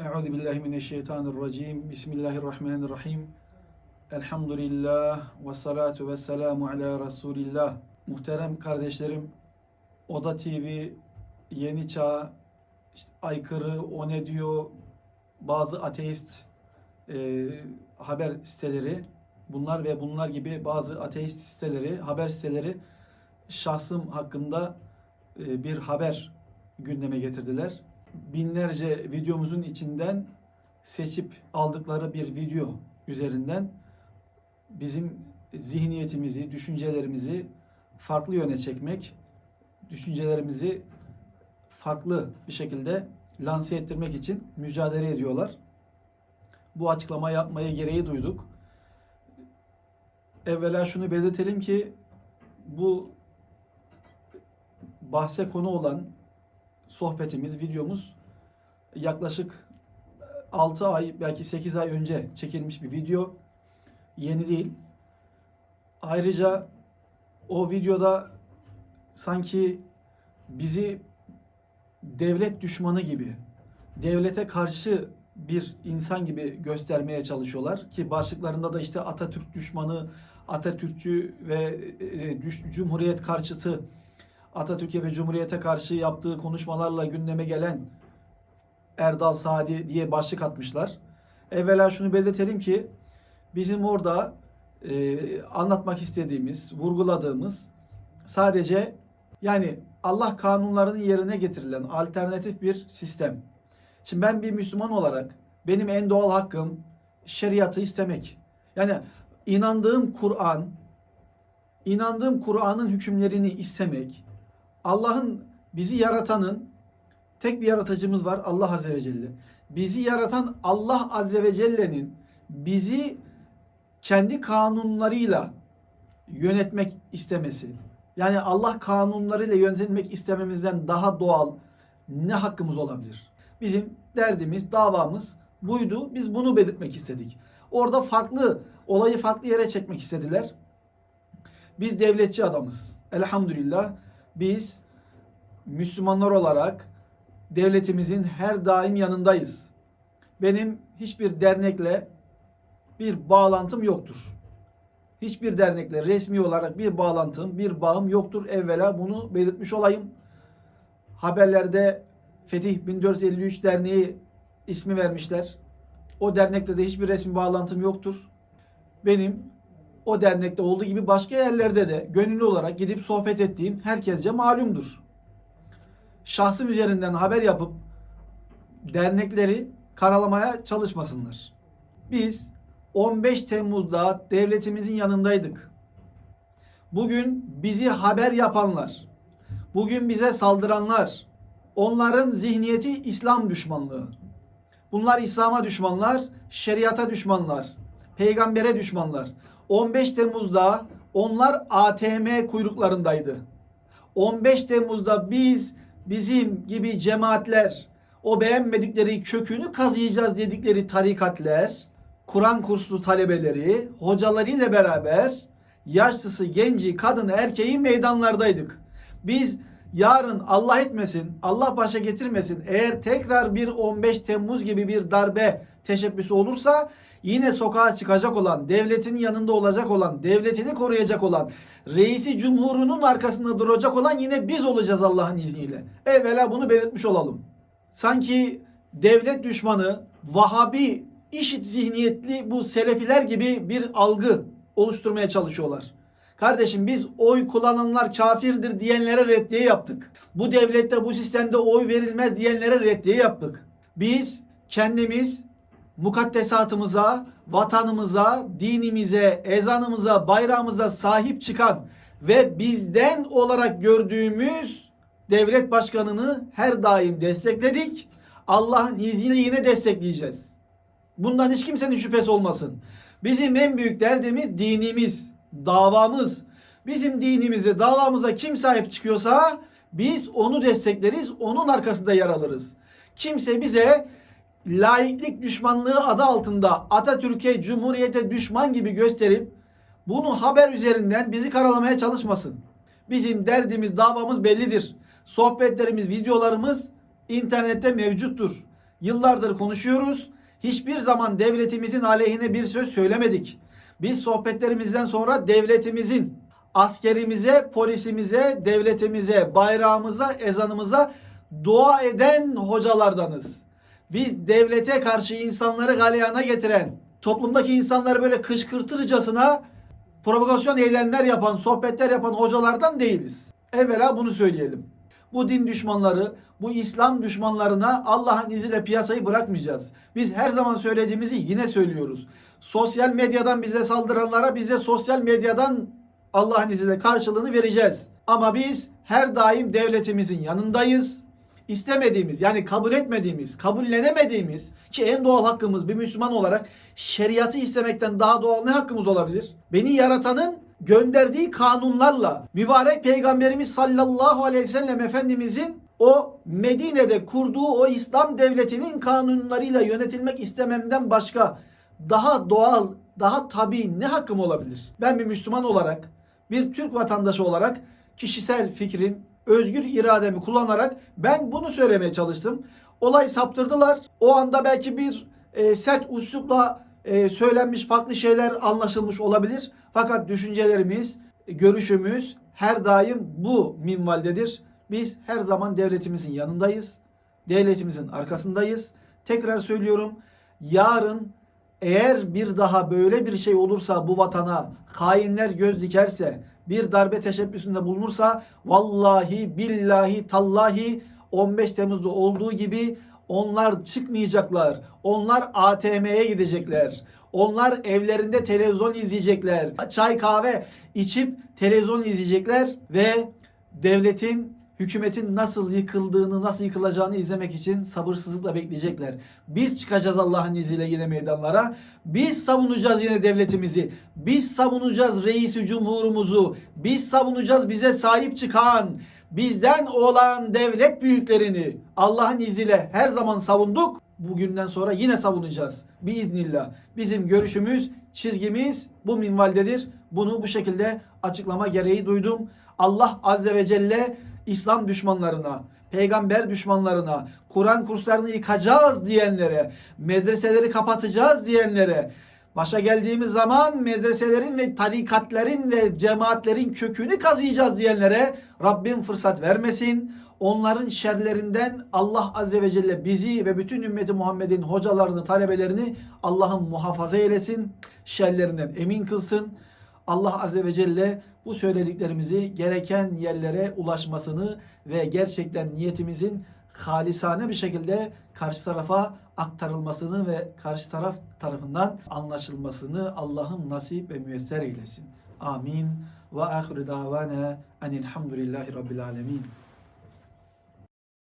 Euzu billahi mineşşeytanirracim. Bismillahirrahmanirrahim. Elhamdülillah ve salatu ve selamu ala Resulillah. Muhterem kardeşlerim, Oda TV, Yeni Çağ, işte aykırı, o ne diyor, bazı ateist e, haber siteleri, bunlar ve bunlar gibi bazı ateist siteleri, haber siteleri şahsım hakkında e, bir haber gündeme getirdiler. Binlerce videomuzun içinden seçip aldıkları bir video üzerinden bizim zihniyetimizi, düşüncelerimizi farklı yöne çekmek, düşüncelerimizi farklı bir şekilde lanse ettirmek için mücadele ediyorlar. Bu açıklama yapmaya gereği duyduk. Evvela şunu belirtelim ki bu bahse konu olan sohbetimiz, videomuz yaklaşık 6 ay belki 8 ay önce çekilmiş bir video. Yeni değil. Ayrıca o videoda sanki bizi devlet düşmanı gibi, devlete karşı bir insan gibi göstermeye çalışıyorlar ki başlıklarında da işte Atatürk düşmanı, Atatürkçü ve e, düş- Cumhuriyet karşıtı Atatürk'e ve Cumhuriyet'e karşı yaptığı konuşmalarla gündeme gelen Erdal Sadi diye başlık atmışlar. Evvela şunu belirtelim ki bizim orada e, anlatmak istediğimiz, vurguladığımız sadece yani Allah kanunlarının yerine getirilen alternatif bir sistem. Şimdi ben bir Müslüman olarak benim en doğal hakkım şeriatı istemek. Yani inandığım Kur'an, inandığım Kur'an'ın hükümlerini istemek, Allah'ın bizi yaratanın tek bir yaratıcımız var Allah Azze ve Celle. Bizi yaratan Allah Azze ve Celle'nin bizi kendi kanunlarıyla yönetmek istemesi. Yani Allah kanunlarıyla yönetilmek istememizden daha doğal ne hakkımız olabilir? Bizim derdimiz, davamız buydu. Biz bunu belirtmek istedik. Orada farklı, olayı farklı yere çekmek istediler. Biz devletçi adamız. Elhamdülillah biz Müslümanlar olarak devletimizin her daim yanındayız. Benim hiçbir dernekle bir bağlantım yoktur. Hiçbir dernekle resmi olarak bir bağlantım, bir bağım yoktur. Evvela bunu belirtmiş olayım. Haberlerde Fetih 1453 Derneği ismi vermişler. O dernekle de hiçbir resmi bağlantım yoktur. Benim o dernekte olduğu gibi başka yerlerde de gönüllü olarak gidip sohbet ettiğim herkesce malumdur. Şahsım üzerinden haber yapıp dernekleri karalamaya çalışmasınlar. Biz 15 Temmuz'da devletimizin yanındaydık. Bugün bizi haber yapanlar, bugün bize saldıranlar, onların zihniyeti İslam düşmanlığı. Bunlar İslam'a düşmanlar, şeriata düşmanlar, peygambere düşmanlar. 15 Temmuz'da onlar ATM kuyruklarındaydı. 15 Temmuz'da biz bizim gibi cemaatler, o beğenmedikleri kökünü kazıyacağız dedikleri tarikatler, Kur'an kurslu talebeleri, hocalarıyla beraber yaşlısı, genci, kadını, erkeği meydanlardaydık. Biz yarın Allah etmesin, Allah başa getirmesin eğer tekrar bir 15 Temmuz gibi bir darbe teşebbüsü olursa yine sokağa çıkacak olan, devletin yanında olacak olan, devletini koruyacak olan, reisi cumhurunun arkasında duracak olan yine biz olacağız Allah'ın izniyle. Evvela bunu belirtmiş olalım. Sanki devlet düşmanı, Vahabi, işit zihniyetli bu selefiler gibi bir algı oluşturmaya çalışıyorlar. Kardeşim biz oy kullananlar kafirdir diyenlere reddiye yaptık. Bu devlette bu sistemde oy verilmez diyenlere reddiye yaptık. Biz kendimiz mukaddesatımıza, vatanımıza, dinimize, ezanımıza, bayrağımıza sahip çıkan ve bizden olarak gördüğümüz devlet başkanını her daim destekledik. Allah'ın izniyle yine destekleyeceğiz. Bundan hiç kimsenin şüphesi olmasın. Bizim en büyük derdimiz dinimiz, davamız. Bizim dinimize, davamıza kim sahip çıkıyorsa biz onu destekleriz, onun arkasında yer alırız. Kimse bize laiklik düşmanlığı adı altında Atatürk'e, Cumhuriyet'e düşman gibi gösterip bunu haber üzerinden bizi karalamaya çalışmasın. Bizim derdimiz, davamız bellidir. Sohbetlerimiz, videolarımız internette mevcuttur. Yıllardır konuşuyoruz. Hiçbir zaman devletimizin aleyhine bir söz söylemedik. Biz sohbetlerimizden sonra devletimizin askerimize, polisimize, devletimize, bayrağımıza, ezanımıza dua eden hocalardanız. Biz devlete karşı insanları galeyana getiren, toplumdaki insanları böyle kışkırtırcasına provokasyon eylemler yapan, sohbetler yapan hocalardan değiliz. Evvela bunu söyleyelim. Bu din düşmanları, bu İslam düşmanlarına Allah'ın izniyle piyasayı bırakmayacağız. Biz her zaman söylediğimizi yine söylüyoruz. Sosyal medyadan bize saldıranlara bize sosyal medyadan Allah'ın izniyle karşılığını vereceğiz. Ama biz her daim devletimizin yanındayız. İstemediğimiz yani kabul etmediğimiz, kabullenemediğimiz ki en doğal hakkımız bir Müslüman olarak şeriatı istemekten daha doğal ne hakkımız olabilir? Beni yaratanın gönderdiği kanunlarla mübarek peygamberimiz sallallahu aleyhi ve sellem efendimizin o Medine'de kurduğu o İslam devletinin kanunlarıyla yönetilmek istememden başka daha doğal, daha tabii ne hakkım olabilir? Ben bir Müslüman olarak, bir Türk vatandaşı olarak kişisel fikrim, özgür irademi kullanarak ben bunu söylemeye çalıştım. Olay saptırdılar. O anda belki bir e, sert üslupla e, söylenmiş farklı şeyler anlaşılmış olabilir. Fakat düşüncelerimiz, görüşümüz her daim bu minvaldedir. Biz her zaman devletimizin yanındayız. Devletimizin arkasındayız. Tekrar söylüyorum. Yarın eğer bir daha böyle bir şey olursa bu vatana hainler göz dikerse bir darbe teşebbüsünde bulunursa vallahi billahi tallahi 15 Temmuz'da olduğu gibi onlar çıkmayacaklar. Onlar ATM'ye gidecekler. Onlar evlerinde televizyon izleyecekler. Çay kahve içip televizyon izleyecekler ve devletin hükümetin nasıl yıkıldığını, nasıl yıkılacağını izlemek için sabırsızlıkla bekleyecekler. Biz çıkacağız Allah'ın izniyle yine meydanlara. Biz savunacağız yine devletimizi. Biz savunacağız reisi cumhurumuzu. Biz savunacağız bize sahip çıkan, bizden olan devlet büyüklerini. Allah'ın izniyle her zaman savunduk. Bugünden sonra yine savunacağız. Biiznillah. Bizim görüşümüz, çizgimiz bu minvaldedir. Bunu bu şekilde açıklama gereği duydum. Allah Azze ve Celle İslam düşmanlarına, peygamber düşmanlarına, Kur'an kurslarını yıkacağız diyenlere, medreseleri kapatacağız diyenlere, başa geldiğimiz zaman medreselerin ve tarikatlerin ve cemaatlerin kökünü kazıyacağız diyenlere Rabbim fırsat vermesin. Onların şerlerinden Allah Azze ve Celle bizi ve bütün ümmeti Muhammed'in hocalarını, talebelerini Allah'ın muhafaza eylesin. Şerlerinden emin kılsın. Allah Azze ve Celle bu söylediklerimizi gereken yerlere ulaşmasını ve gerçekten niyetimizin halisane bir şekilde karşı tarafa aktarılmasını ve karşı taraf tarafından anlaşılmasını Allah'ım nasip ve müyesser eylesin. Amin. Ve ahiru davana enilhamdülillahi rabbil alemin.